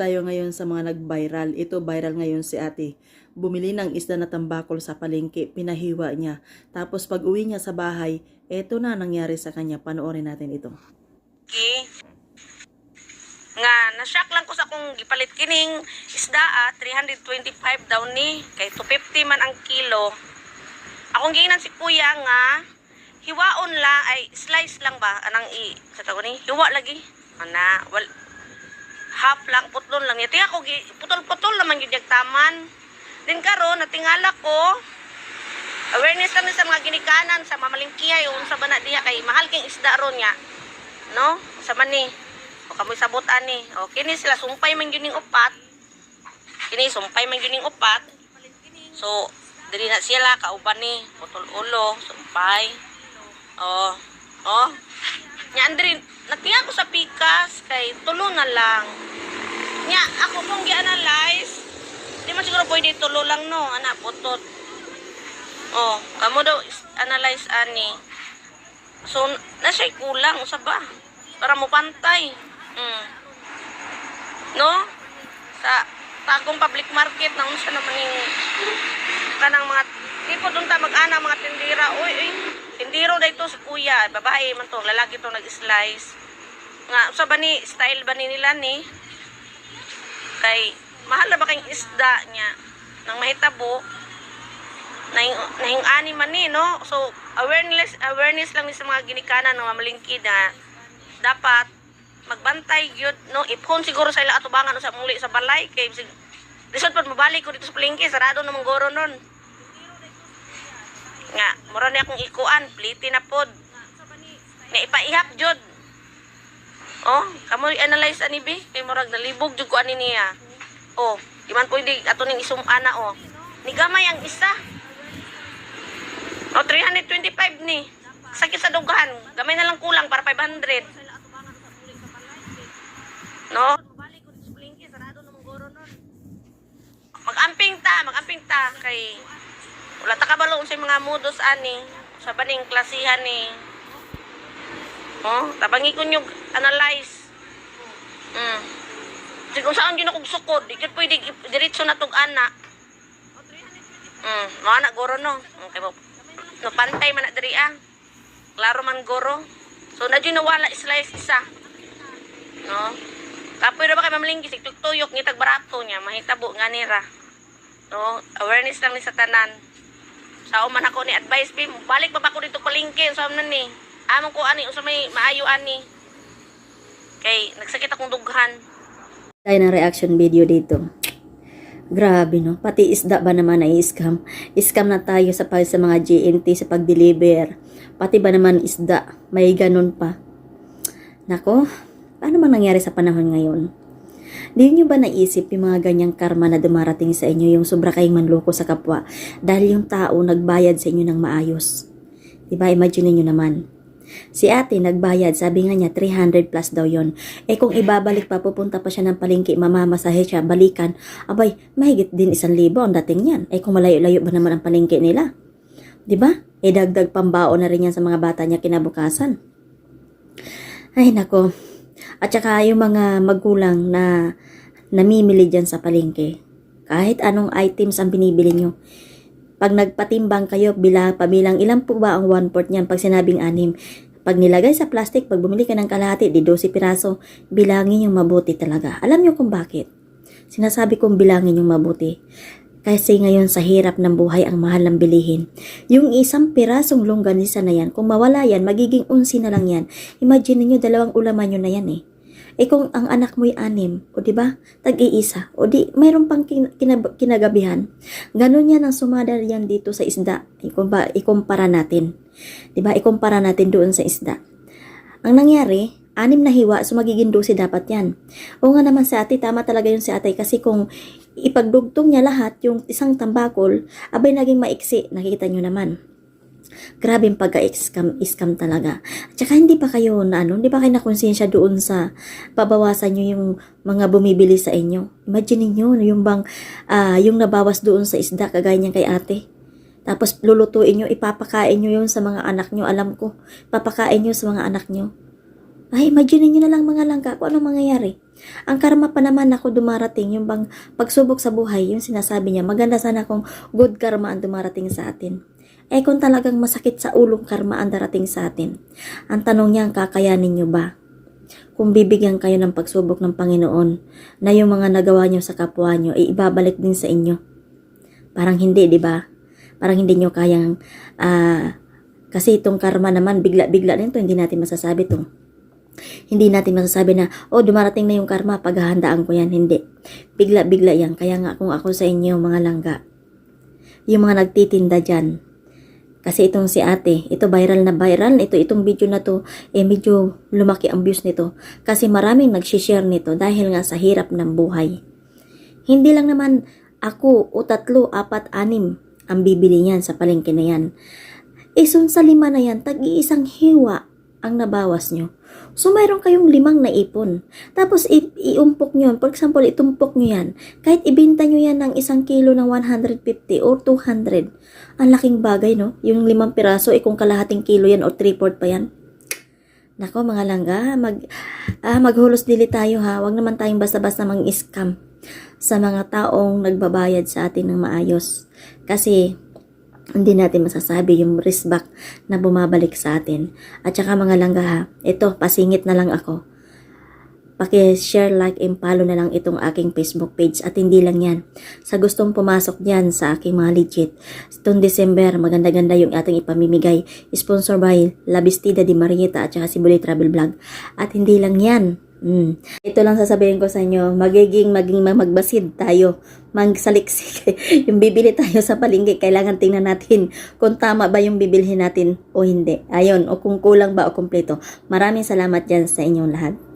tayo ngayon sa mga nag-viral. Ito viral ngayon si ate. Bumili ng isda na tambakol sa palengke, pinahiwa niya. Tapos pag uwi niya sa bahay, eto na nangyari sa kanya. Panoorin natin ito. Ki. Nga, na-shock lang ko sa kung gipalit kining isda ah, 325 daw ni. Kay 250 man ang kilo. Akong giingnan si kuya nga, hiwaon lang, ay slice lang ba? Anang i, sa ni? Hiwa lagi. Ana, wal, half lang, putlon lang. Yati ako, putol-putol naman yun yung taman. Din karon natingala ko, awareness kami sa mga ginikanan, sa mamalingkihay, o sa bana diha, kay mahal king isda ron niya no? Sa mani. O kamoy sabot ani. O kini sila sumpay man ning upat. Kini sumpay man ning upat. So diri na sila kauban ni putol ulo, sumpay. O, o. Nya andri natiya ko sa pikas kay tulo na lang. Nya ako pong gi-analyze. Di man siguro pwede tulo lang no, ana putot. Oh, kamo daw analyze ani. So, nasa kulang, usa ba? Para mo pantay. Mm. No? Sa tagong public market, na unsa naman yung kanang mga tipo doon ta mag-ana mga tindira. Uy, uy, tindiro na ito si kuya. Babae man to, lalaki to nag-slice. Nga, usa ba ni, style ba ni nila ni? Kay, mahal na ba kayong isda niya? Nang mahitabo, nahing, nahing ani man ni, no? So, awareness, awareness lang ni sa mga ginikanan ng mamalingki na dapat magbantay gyud no ipon siguro sa ila atubangan sa muli sa balay kay lisod pag mabalik ko dito sa palengke sarado namang goro nun nga mura ni akong ikuan pliti na pod. Nga ipaihap jud. Oh kamo analyze ani bi? Kay murag nalibog jud ko ani niya. Oh di man pwede ato ning isumana oh. Ni gamay ang isa. Oh 325 ni. Sakit sa dugahan. Gamay na lang kulang para 500 No? Mag-amping ta, mag-amping ta kay wala ta kabalo sa mga modus ani sa baning klasihan ni. Oh, tabangi ko nyug analyze. Mm. Sige kung saan gyud sukod, di gyud pwede diretso na tug ana. Mm, mga na goro no. Okay mo. No pantay man diri ah. Klaro man goro. So na gyud nawala slice isa. No? Kapoy ra ba kay mamlinggi sig tuyok ngitag barato niya mahitabo nga nira. No, awareness lang ni sa tanan. Sa man ako ni advice bi, balik pa ba ko dito palingki sa amnan ni. Amon ko ani usa may maayo ani. Kay nagsakit akong dughan. tayo ng reaction video dito. Grabe no, pati isda ba naman ay scam? Scam na tayo sa pag sa mga GNT sa pag-deliver. Pati ba naman isda, may ganun pa. Nako, paano man nangyari sa panahon ngayon? Di nyo ba naisip yung mga ganyang karma na dumarating sa inyo yung sobra kayong manloko sa kapwa dahil yung tao nagbayad sa inyo ng maayos? Diba, imagine nyo naman. Si ate nagbayad, sabi nga niya 300 plus daw yon. Eh kung ibabalik pa, pupunta pa siya ng palengke, mamamasahe siya, balikan, abay, mahigit din isang libo ang dating niyan. Eh kung malayo-layo ba naman ang palengke nila? ba? Eh dagdag pambaon na rin yan sa mga bata niya kinabukasan. Ay nako. At saka yung mga magulang na namimili dyan sa palengke, kahit anong items ang binibili nyo, pag nagpatimbang kayo, bila, pabilang ilan po ba ang one port niyan pag sinabing anim? Pag nilagay sa plastic, pag bumili ka ng kalahati, di 12 piraso, bilangin yung mabuti talaga. Alam niyo kung bakit? Sinasabi kong bilangin yung mabuti. Kasi ngayon sa hirap ng buhay ang mahal ng bilihin. Yung isang pirasong longganisa na yan, kung mawala yan, magiging unsi na lang yan. Imagine niyo dalawang ulaman nyo na yan eh. Eh kung ang anak mo'y anim, o di ba? Tag-iisa, o di mayroon pang kin- kinab- kinagabihan. Ganon yan ang sumadal yan dito sa isda. Ikumpa, ikumpara natin. Di ba? Ikumpara natin doon sa isda. Ang nangyari, anim na hiwa, so magiging 12 dapat yan. O nga naman sa ate, tama talaga yun si ate kasi kung ipagdugtong niya lahat yung isang tambakol, abay naging maiksi, nakikita nyo naman. Grabe yung pagka-scam scam talaga. At saka hindi pa kayo na ano, hindi pa kayo nakonsensya doon sa pabawasan nyo yung mga bumibili sa inyo. Imagine niyo yung bang ah, yung nabawas doon sa isda kagaya niyan kay ate. Tapos lulutuin nyo, ipapakain nyo yun sa mga anak nyo. Alam ko, papakain nyo sa mga anak nyo. Ay, imagine nyo na lang mga langka kung anong mangyayari. Ang karma pa naman ako dumarating, yung bang pagsubok sa buhay, yung sinasabi niya, maganda sana kung good karma ang dumarating sa atin. Eh kung talagang masakit sa ulong karma ang darating sa atin, ang tanong niya, kakayanin niyo ba? Kung bibigyan kayo ng pagsubok ng Panginoon, na yung mga nagawa niyo sa kapwa niyo, ay ibabalik din sa inyo. Parang hindi, di ba? Parang hindi niyo kayang, ah, kasi itong karma naman, bigla-bigla din to, hindi natin masasabi to. Hindi natin masasabi na, oh, dumarating na yung karma, paghahandaan ko yan. Hindi. Bigla-bigla yan. Kaya nga kung ako sa inyo, mga langga, yung mga nagtitinda dyan, kasi itong si ate, ito viral na viral, ito itong video na to, eh medyo lumaki ang views nito. Kasi maraming nagsishare nito dahil nga sa hirap ng buhay. Hindi lang naman ako o tatlo, apat, anim ang bibili niyan sa palengke na yan. Isun sa lima na yan, tag-iisang hiwa ang nabawas nyo. So, mayroon kayong limang naipon. Tapos, i- iumpok nyo. For example, itumpok nyo yan. Kahit ibinta nyo yan ng isang kilo ng 150 or 200. Ang laking bagay, no? Yung limang piraso, eh kung kalahating kilo yan or three-fourth pa yan. Nako, mga langga, mag, ah, maghulos dili tayo ha. Huwag naman tayong basta-basta mang scam sa mga taong nagbabayad sa atin ng maayos. Kasi, hindi natin masasabi yung risk back na bumabalik sa atin. At saka mga langga ha, ito, pasingit na lang ako. Paki-share, like, and na lang itong aking Facebook page at hindi lang yan. Sa gustong pumasok dyan sa aking mga legit, itong December, maganda-ganda yung ating ipamimigay. Sponsor by Labistida di Marieta at saka si Bulay Travel Vlog. At hindi lang yan. Mm. Ito lang sasabihin ko sa inyo, magiging maging magbasid tayo, magsaliksik. yung bibili tayo sa palengke, kailangan tingnan natin kung tama ba yung bibilhin natin o hindi. Ayon, o kung kulang ba o kumpleto. Maraming salamat dyan sa inyong lahat.